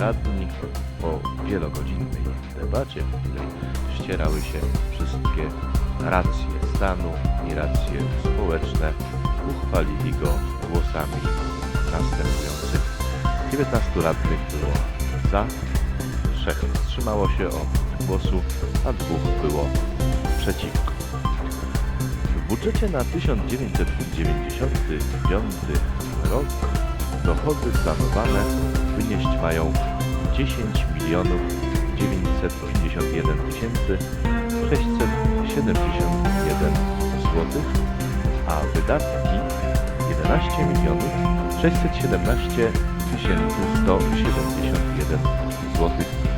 radni po wielogodzinnej debacie, w której ścierały się wszystkie racje stanu i racje społeczne, uchwalili go głosami następującymi. 19 radnych było za, trzech wstrzymało się od głosu, a dwóch było przeciwko. W budżecie na 1995 rok dochody planowane wynieść mają 10 milionów 951 tysięcy 671 zł, a wydatki 11 milionów 617 tysięcy 171 zł.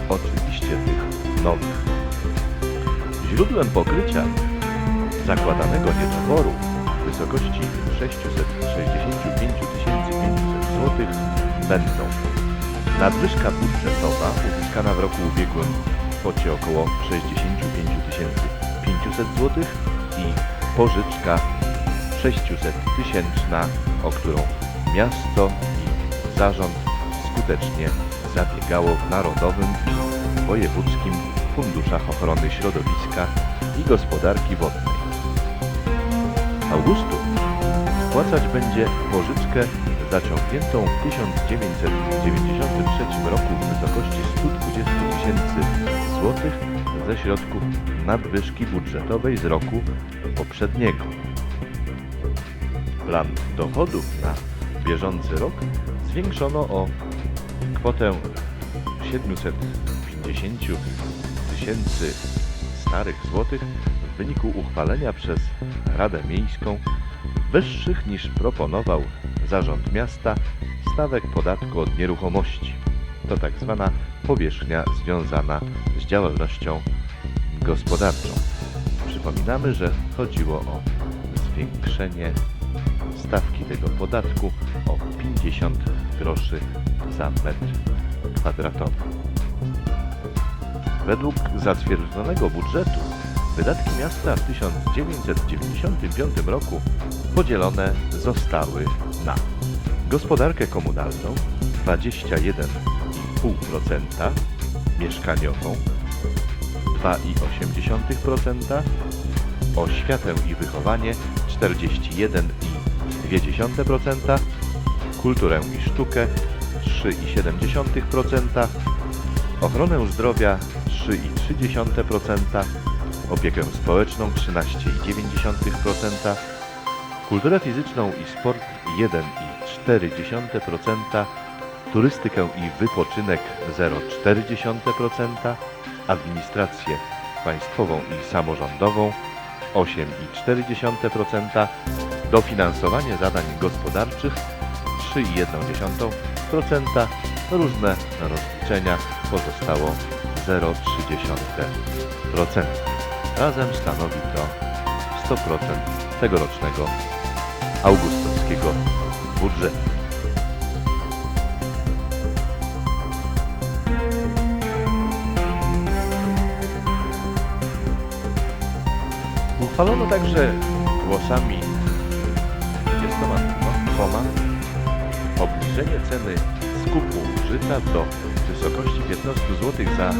Oczywiście tych nowych. Źródłem pokrycia zakładanego niedoboru w wysokości 665 500 zł będą nadwyżka budżetowa uzyskana w roku ubiegłym w kwocie około 65 500 zł i pożyczka 600 tysięczna, o którą miasto i zarząd skutecznie zabiegało w Narodowym i Wojewódzkim Funduszach Ochrony Środowiska i Gospodarki Wodnej. Augustów spłacać będzie pożyczkę zaciągniętą w 1993 roku w wysokości 120 tysięcy złotych ze środków nadwyżki budżetowej z roku poprzedniego. Plan dochodów na bieżący rok zwiększono o kwotę 750 tysięcy starych złotych w wyniku uchwalenia przez Radę Miejską wyższych niż proponował Zarząd Miasta stawek podatku od nieruchomości. To tak zwana powierzchnia związana z działalnością gospodarczą. Przypominamy, że chodziło o zwiększenie stawki tego podatku o 50 groszy za metr kwadratowy. Według zatwierdzonego budżetu wydatki miasta w 1995 roku podzielone zostały na gospodarkę komunalną 21,5%, mieszkaniową 2,8%, oświatę i wychowanie 41,2%, kulturę i sztukę 3,7%, ochronę zdrowia 3,3%, opiekę społeczną 13,9%, kulturę fizyczną i sport 1,4%, turystykę i wypoczynek 0,4%, administrację państwową i samorządową 8,4%, dofinansowanie zadań gospodarczych 3,1%, różne rozliczenia pozostało 0,3%. Razem stanowi to 100% tegorocznego augustowskiego budżetu. Uchwalono także głosami 22 obniżenie ceny skupu żyta do wysokości 15 zł za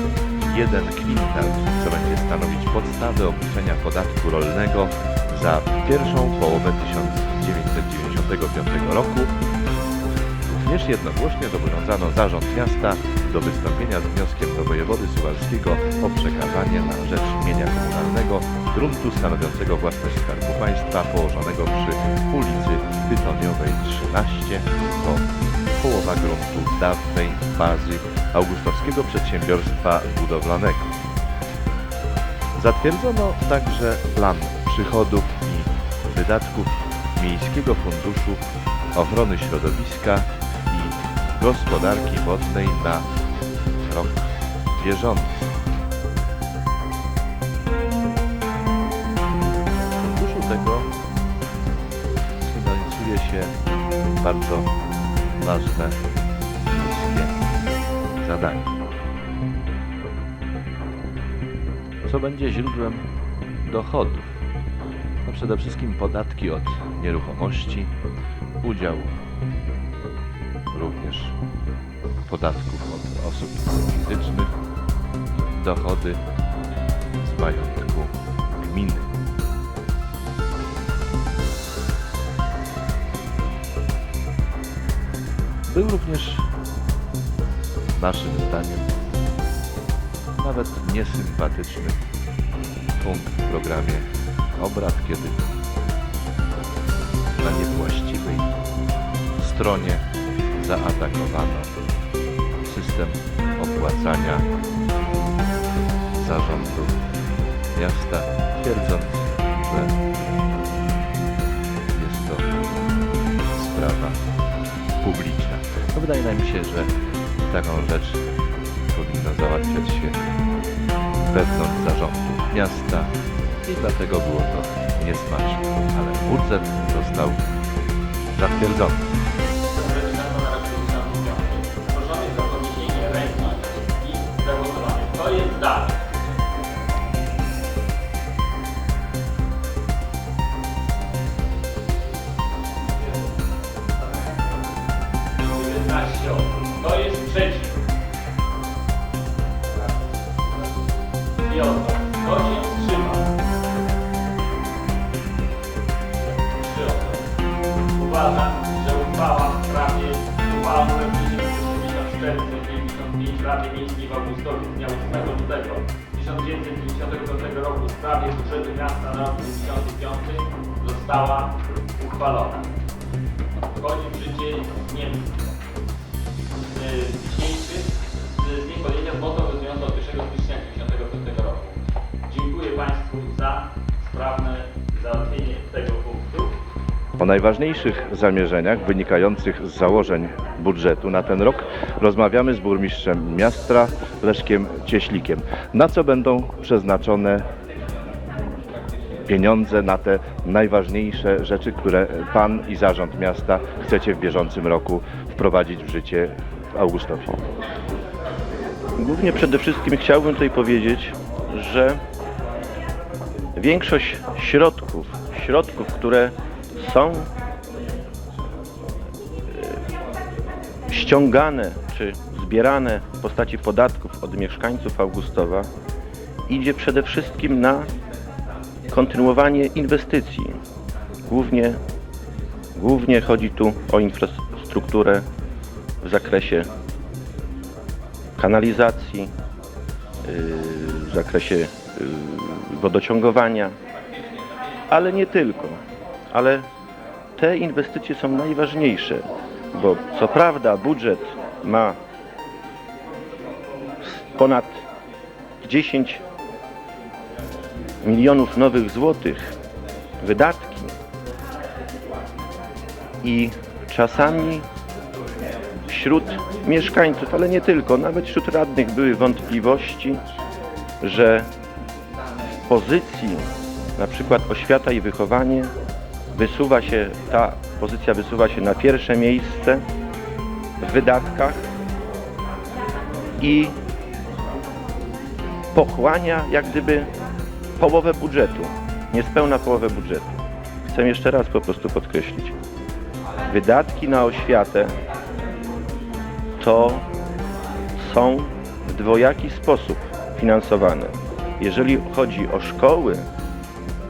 1 kwintal, co będzie stanowić podstawę obliczenia podatku rolnego za pierwszą połowę 1995 roku. Również jednogłośnie zobowiązano zarząd miasta do wystąpienia z wnioskiem do wojewody suwalskiego o przekazanie na rzecz mienia komunalnego gruntu stanowiącego własność Skarbu Państwa położonego przy ulicy Tytoniowej 13, bo połowa gruntu dawnej bazy Augustowskiego Przedsiębiorstwa Budowlanego. Zatwierdzono także plan przychodów i wydatków Miejskiego Funduszu Ochrony Środowiska i Gospodarki Wodnej na rok bieżący. Funduszu tego finansuje się bardzo ważne zadania. Co będzie źródłem dochodów? No przede wszystkim podatki od nieruchomości, udział również podatków od osób fizycznych, dochody z majątku gminy. Był również naszym zdaniem nawet niesympatyczny punkt w programie obrad, kiedy na niewłaściwej stronie zaatakowano system opłacania zarządu miasta, twierdząc, że jest to sprawa publiczna. No wydaje nam się, że taką rzecz powinno załatwiać się wewnątrz zarządu miasta i dlatego było to niesmaczne. Ale budżet został zatwierdzony. Że uchwała w sprawie 1094 95 Rady Miejskiej w Augustowie z dnia 8 lutego 1995 roku w sprawie budżetu miasta na rok 2025 została uchwalona. Wchodzi w życie z dniem dzisiejszym z dniem podjęcia zmowy obowiązujące od 1 stycznia 1995 roku. Dziękuję Państwu za sprawne załatwienie tego punktu. O najważniejszych zamierzeniach wynikających z założeń budżetu na ten rok rozmawiamy z burmistrzem miasta Leszkiem Cieślikiem. Na co będą przeznaczone pieniądze na te najważniejsze rzeczy, które pan i zarząd miasta chcecie w bieżącym roku wprowadzić w życie w Augustowie? Głównie przede wszystkim chciałbym tutaj powiedzieć, że większość środków, środków, które są e, ściągane czy zbierane w postaci podatków od mieszkańców Augustowa, idzie przede wszystkim na kontynuowanie inwestycji. Głównie, głównie chodzi tu o infrastrukturę w zakresie kanalizacji, yy, w zakresie yy, wodociągowania, ale nie tylko. Ale te inwestycje są najważniejsze, bo co prawda budżet ma ponad 10 milionów nowych złotych wydatki i czasami wśród mieszkańców, ale nie tylko, nawet wśród radnych były wątpliwości, że w pozycji na przykład oświata i wychowanie wysuwa się, ta pozycja wysuwa się na pierwsze miejsce w wydatkach i pochłania jak gdyby połowę budżetu, niespełna połowę budżetu. Chcę jeszcze raz po prostu podkreślić. Wydatki na oświatę to są w dwojaki sposób finansowane. Jeżeli chodzi o szkoły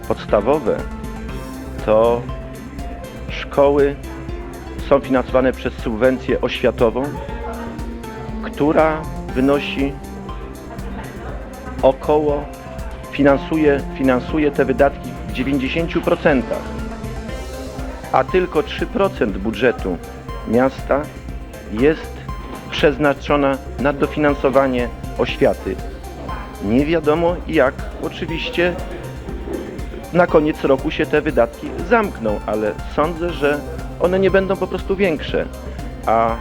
podstawowe, to szkoły są finansowane przez subwencję oświatową, która wynosi około, finansuje, finansuje te wydatki w 90%, a tylko 3% budżetu miasta jest przeznaczona na dofinansowanie oświaty. Nie wiadomo jak oczywiście na koniec roku się te wydatki zamkną, ale sądzę, że one nie będą po prostu większe. A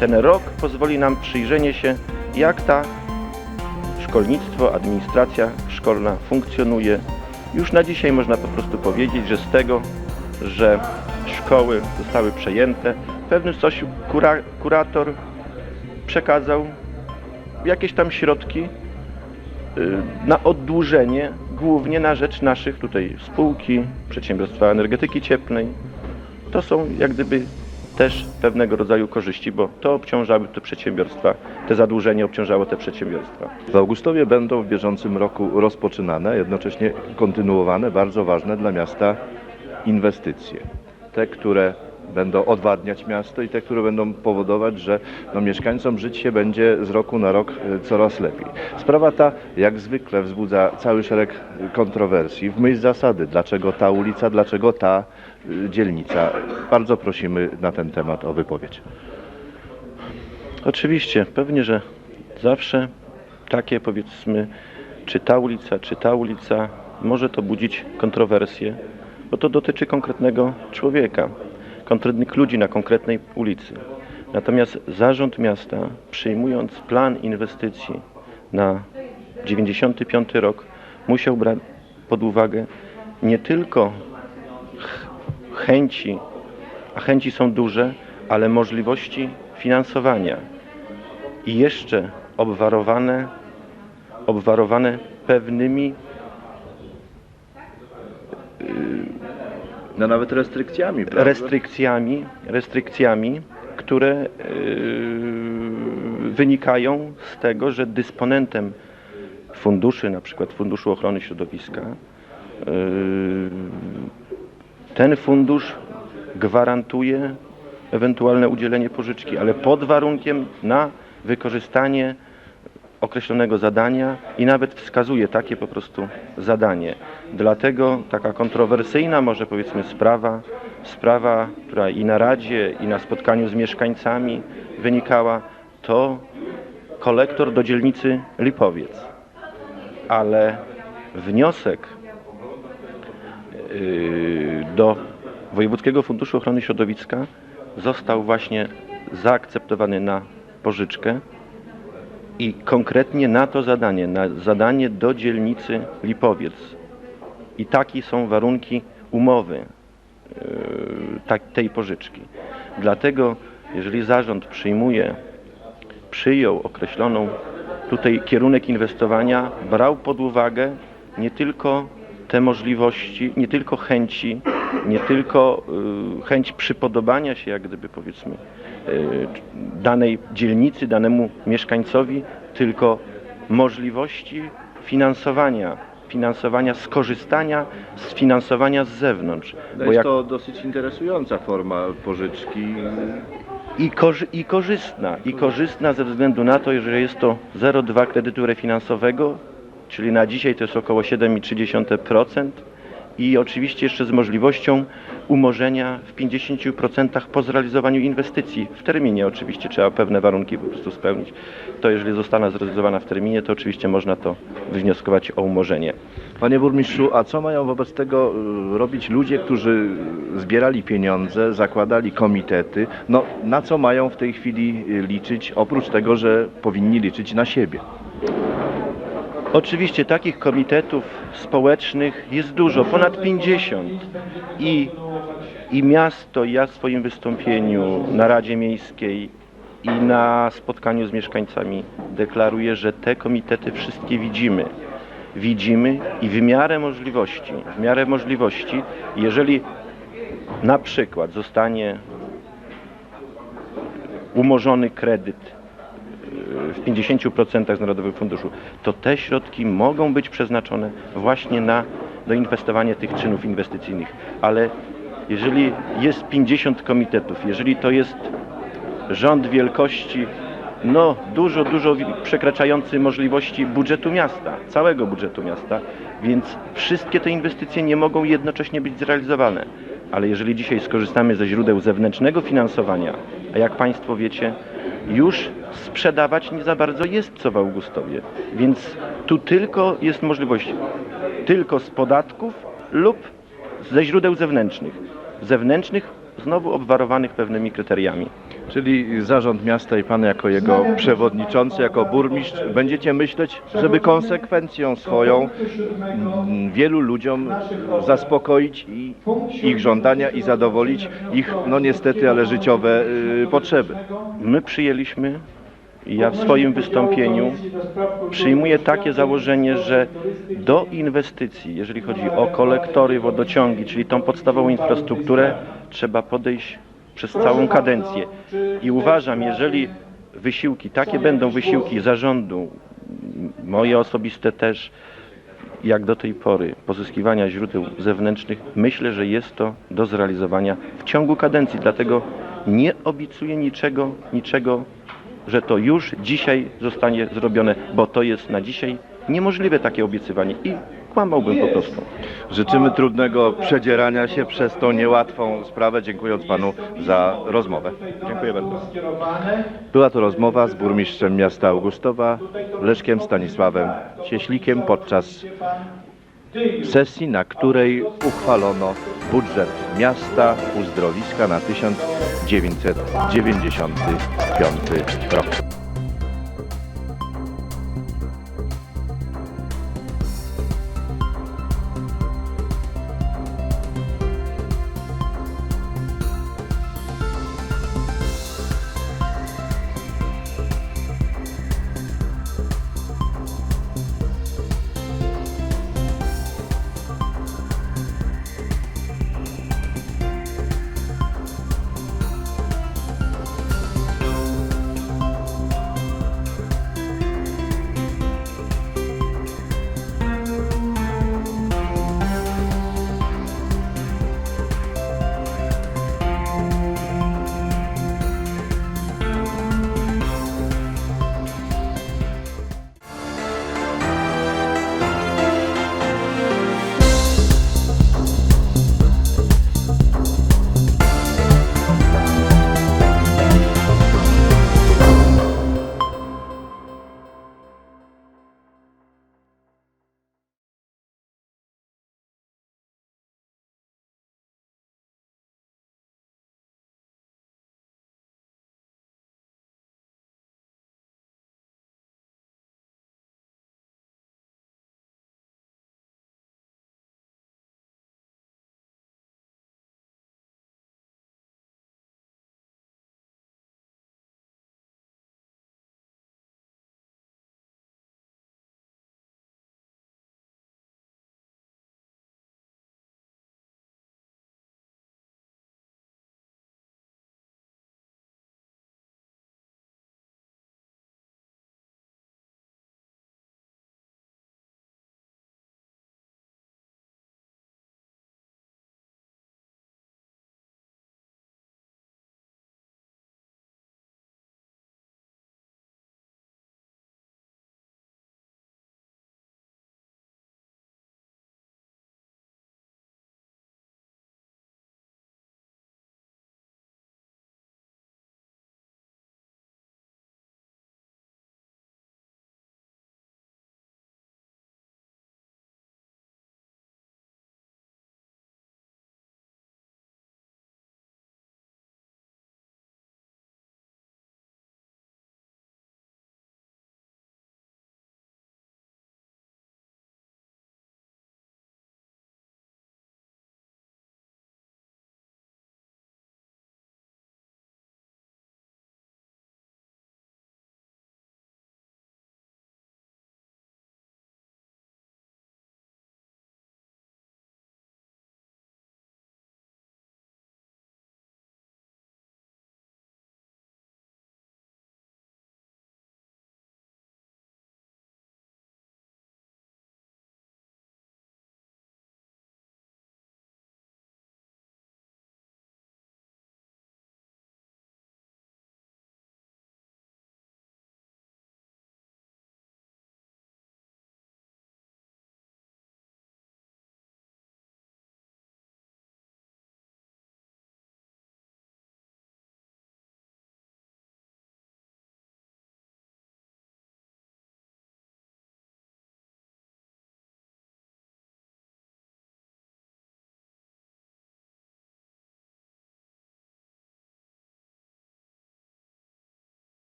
ten rok pozwoli nam przyjrzenie się, jak ta szkolnictwo, administracja szkolna funkcjonuje. Już na dzisiaj można po prostu powiedzieć, że z tego, że szkoły zostały przejęte, pewnym stopniu kura, kurator przekazał jakieś tam środki y, na oddłużenie, głównie na rzecz naszych tutaj spółki, przedsiębiorstwa energetyki cieplnej. To są jak gdyby też pewnego rodzaju korzyści, bo to obciążały te przedsiębiorstwa, te zadłużenie obciążało te przedsiębiorstwa. W Augustowie będą w bieżącym roku rozpoczynane, jednocześnie kontynuowane bardzo ważne dla miasta inwestycje. Te, które będą odwadniać miasto i te, które będą powodować, że no, mieszkańcom żyć się będzie z roku na rok e, coraz lepiej. Sprawa ta, jak zwykle, wzbudza cały szereg kontrowersji. W myśl zasady, dlaczego ta ulica, dlaczego ta y, dzielnica. Bardzo prosimy na ten temat o wypowiedź. Oczywiście, pewnie, że zawsze takie powiedzmy, czy ta ulica, czy ta ulica, może to budzić kontrowersje, bo to dotyczy konkretnego człowieka, konkretnych ludzi na konkretnej ulicy. Natomiast zarząd miasta, przyjmując plan inwestycji na 95 rok, musiał brać pod uwagę nie tylko ch- chęci, a chęci są duże, ale możliwości finansowania i jeszcze obwarowane, obwarowane pewnymi No nawet restrykcjami, prawda? restrykcjami, restrykcjami, które yy, wynikają z tego, że dysponentem funduszy, na przykład Funduszu Ochrony Środowiska, yy, ten fundusz gwarantuje ewentualne udzielenie pożyczki, ale pod warunkiem na wykorzystanie określonego zadania i nawet wskazuje takie po prostu zadanie. Dlatego taka kontrowersyjna może powiedzmy sprawa, sprawa, która i na Radzie, i na spotkaniu z mieszkańcami wynikała, to kolektor do dzielnicy Lipowiec. Ale wniosek yy, do Wojewódzkiego Funduszu Ochrony Środowiska został właśnie zaakceptowany na pożyczkę i konkretnie na to zadanie, na zadanie do dzielnicy Lipowiec. I takie są warunki umowy tak, tej pożyczki. Dlatego, jeżeli zarząd przyjmuje, przyjął określoną tutaj kierunek inwestowania, brał pod uwagę nie tylko te możliwości, nie tylko chęci, nie tylko y, chęć przypodobania się, jak gdyby powiedzmy, danej dzielnicy, danemu mieszkańcowi, tylko możliwości finansowania, finansowania, skorzystania z finansowania z zewnątrz. No jest to dosyć interesująca forma pożyczki. i, korzy- i korzystna, i korzystna ze względu na to, że jest to 0,2 kredytu refinansowego, czyli na dzisiaj to jest około 7,3% i oczywiście jeszcze z możliwością umorzenia w 50% po zrealizowaniu inwestycji. W terminie oczywiście trzeba pewne warunki po prostu spełnić. To jeżeli została zrealizowana w terminie, to oczywiście można to wywnioskować o umorzenie. Panie burmistrzu, a co mają wobec tego y, robić ludzie, którzy zbierali pieniądze, zakładali komitety? No, na co mają w tej chwili y, liczyć, oprócz tego, że powinni liczyć na siebie? Oczywiście takich komitetów społecznych jest dużo, ponad 50. I, i miasto, ja w swoim wystąpieniu na Radzie Miejskiej i na spotkaniu z mieszkańcami deklaruję, że te komitety wszystkie widzimy. Widzimy i w miarę możliwości, w miarę możliwości, jeżeli na przykład zostanie umorzony kredyt w 50% z Narodowego Funduszu, to te środki mogą być przeznaczone właśnie na doinwestowanie tych czynów inwestycyjnych. Ale jeżeli jest 50 komitetów, jeżeli to jest rząd wielkości no dużo, dużo przekraczający możliwości budżetu miasta, całego budżetu miasta, więc wszystkie te inwestycje nie mogą jednocześnie być zrealizowane. Ale jeżeli dzisiaj skorzystamy ze źródeł zewnętrznego finansowania, a jak Państwo wiecie, już sprzedawać nie za bardzo jest co w Augustowie, więc tu tylko jest możliwość tylko z podatków lub ze źródeł zewnętrznych. Zewnętrznych znowu obwarowanych pewnymi kryteriami. Czyli zarząd miasta i pan jako jego przewodniczący, jako burmistrz, będziecie myśleć, żeby konsekwencją swoją mm, wielu ludziom zaspokoić i ich żądania i zadowolić ich, no niestety, ale życiowe y, potrzeby. My przyjęliśmy, ja w swoim wystąpieniu przyjmuję takie założenie, że do inwestycji, jeżeli chodzi o kolektory, wodociągi, czyli tą podstawową infrastrukturę, trzeba podejść przez całą kadencję. I uważam, jeżeli wysiłki, takie będą wysiłki zarządu, moje osobiste też, jak do tej pory, pozyskiwania źródeł zewnętrznych, myślę, że jest to do zrealizowania w ciągu kadencji. Dlatego nie obiecuję niczego, niczego, że to już dzisiaj zostanie zrobione, bo to jest na dzisiaj niemożliwe takie obiecywanie i kłamałbym po prostu. Życzymy trudnego przedzierania się przez tą niełatwą sprawę, dziękując panu za rozmowę. Dziękuję bardzo. Była to rozmowa z burmistrzem miasta Augustowa, Leszkiem Stanisławem Cieślikiem podczas sesji, na której uchwalono budżet miasta uzdrowiska na 1995 rok.